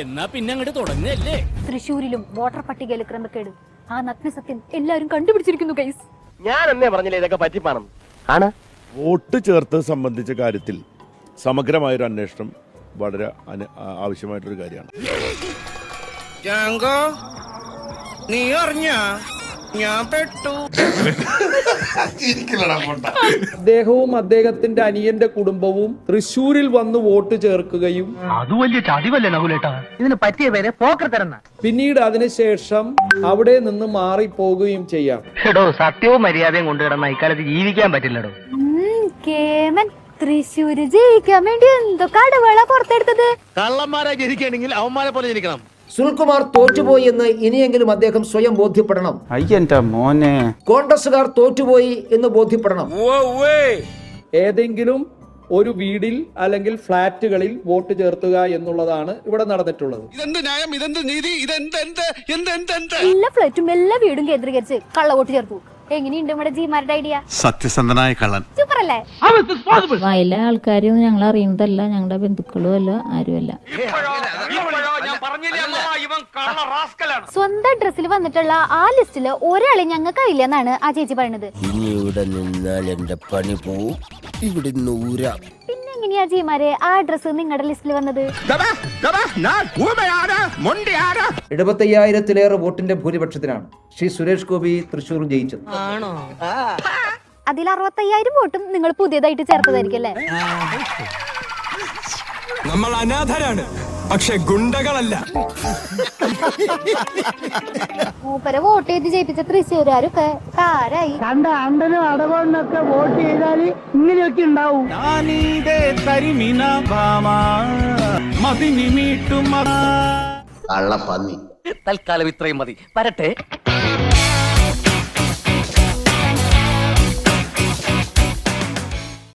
എന്നാ പിന്നെ അങ്ങോട്ട് തുടങ്ങല്ലേ? തൃശ്ശൂരിലും വോട്ടർ പട്ടികയിലെ ക്രമക്കേട്. ആ നഗ്ന സത്യം എല്ലാരും കണ്ടുപിടിച്ചിരിക്കുന്നു കൈസ് ഞാൻ എന്നേ പറഞ്ഞില്ലേ ഇതൊക്കെ പറ്റിപ്പാണെന്ന് ആണ്. വോട്ട് ചേർത്ത് സംബന്ധിച്ച കാര്യത്തിൽ സമഗ്രമായൊരു അന്വേഷണം വളരെ ആവശ്യമായിട്ടൊരു കാര്യമാണ്. നീ അറിഞ്ഞ ഞാൻ പെട്ടു. അദ്ദേഹവും അദ്ദേഹത്തിന്റെ അനിയന്റെ കുടുംബവും തൃശൂരിൽ വന്ന് വോട്ട് ചേർക്കുകയും അത് വലിയ ചതിവല്ലേ നകുലേട്ടാ ഇതിന് പറ്റിയ പേര് പോക്കർ തരുന്ന പിന്നീട് അതിനുശേഷം അവിടെ നിന്ന് മാറിപ്പോകുകയും ചെയ്യാം. എടോ സത്യവും മര്യാദയും കൊണ്ടുകിടന്ന ഇക്കാലത്ത് ജീവിക്കാൻ പറ്റില്ലടോ. കേമൻ തൃശ്ശൂര് ജയിക്കാൻ വേണ്ടി എന്തൊക്കെ അടവേള പുറത്തെടുത്തത്. കള്ളന്മാരെ ജനിക്കണമെങ്കിൽ അവന്മാരെ പോലെ ജനിക്കണം. സുനിൽകുമാർ തോറ്റുപോയി എന്ന് ഇനിയെങ്കിലും അദ്ദേഹം സ്വയം ബോധ്യപ്പെടണം. അയ്യന്റെ മോനെ. കോൺഗ്രസുകാർ തോറ്റുപോയി എന്ന് ബോധ്യപ്പെടണം. ഏതെങ്കിലും ഒരു വീടിൽ അല്ലെങ്കിൽ ഫ്ളാറ്റുകളിൽ വോട്ട് ചേർത്തുക എന്നുള്ളതാണ് ഇവിടെ നടന്നിട്ടുള്ളത്. ഇതെന്ത് ന്യായം? ഇതെന്ത് നീതി? എല്ലാ ഫ്ലറ്റും എല്ലാ വീടും കേന്ദ്രീകരിച്ച് കള്ള വോട്ട് ചേർത്തു. എങ്ങനെയുണ്ട് നമ്മുടെ ജീമാരുടെ ഐഡിയ സത്യസന്ധനായ കള്ളൻ. സൂപ്പർ അല്ലേ വയലെ ആൾക്കാരും ഞങ്ങൾ അറിയുന്നതല്ല ഞങ്ങളുടെ ബന്ധുക്കളും അല്ല ആരുമല്ല. സ്വന്തം ഡ്രസ്സിൽ വന്നിട്ടുള്ള ആ ലിസ്റ്റിൽ ഒരാളെ ഞങ്ങൾക്ക് അറിയില്ല എന്നാണ് ആ ചേച്ചി പറയുന്നത് ഇനി ഇവിടെ നിന്നാൽ എന്റെ പണി പോവും. ഇവിടെ നൂരാ പിന്നെ എങ്ങനെയാ ജീമാരെ ആ ഡ്രസ്സ് നിങ്ങളുടെ ലിസ്റ്റിൽ വന്നത്? എഴുപത്തയ്യായിരത്തിലേറെ വോട്ടിന്റെ ഭൂരിപക്ഷത്തിനാണ് ശ്രീ സുരേഷ് ഗോപി തൃശൂർ ജയിച്ചത്. അതിൽ അറുപത്തയ്യായിരം വോട്ടും നിങ്ങൾ പുതിയതായിട്ട് ചേർത്തതായിരിക്കും അല്ലേ? നമ്മൾ അനാഥരാണ്. പക്ഷെ ഗുണ്ടകളല്ല. മൂപ്പരെ വോട്ട് ചെയ്ത് ജയിപ്പിച്ച തൃശ്ശൂരുകാരൊക്കെ കാരായി. കണ്ട അണ്ടനും അടവണ്ണൊക്കെ വോട്ട് ചെയ്താൽ ഇങ്ങനെയൊക്കെ ഉണ്ടാവും. കള്ളപ്പന്നി. തൽക്കാലം ഇത്രയും മതി. വരട്ടെ.